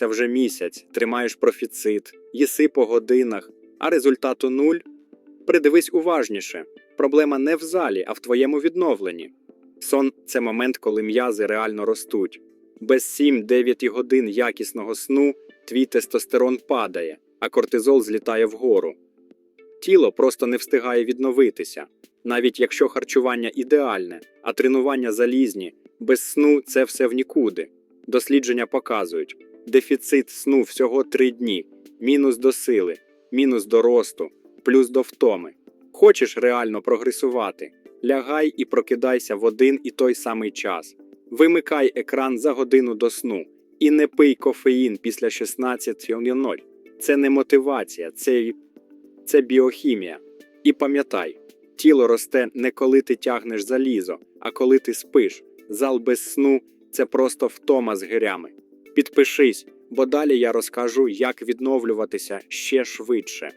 тренуєшся вже місяць, тримаєш профіцит, їси по годинах, а результату нуль. Придивись уважніше. Проблема не в залі, а в твоєму відновленні. Сон це момент, коли м'язи реально ростуть. Без 7-9 годин якісного сну твій тестостерон падає, а кортизол злітає вгору. Тіло просто не встигає відновитися, навіть якщо харчування ідеальне, а тренування залізні, без сну це все в нікуди. Дослідження показують: дефіцит сну всього 3 дні, мінус до сили, мінус до росту, плюс до втоми. Хочеш реально прогресувати? Лягай і прокидайся в один і той самий час. Вимикай екран за годину до сну і не пий кофеїн після 16.00. Це не мотивація, це, це біохімія. І пам'ятай, тіло росте не коли ти тягнеш залізо, а коли ти спиш. Зал без сну це просто втома з гирями. Підпишись, бо далі я розкажу, як відновлюватися ще швидше.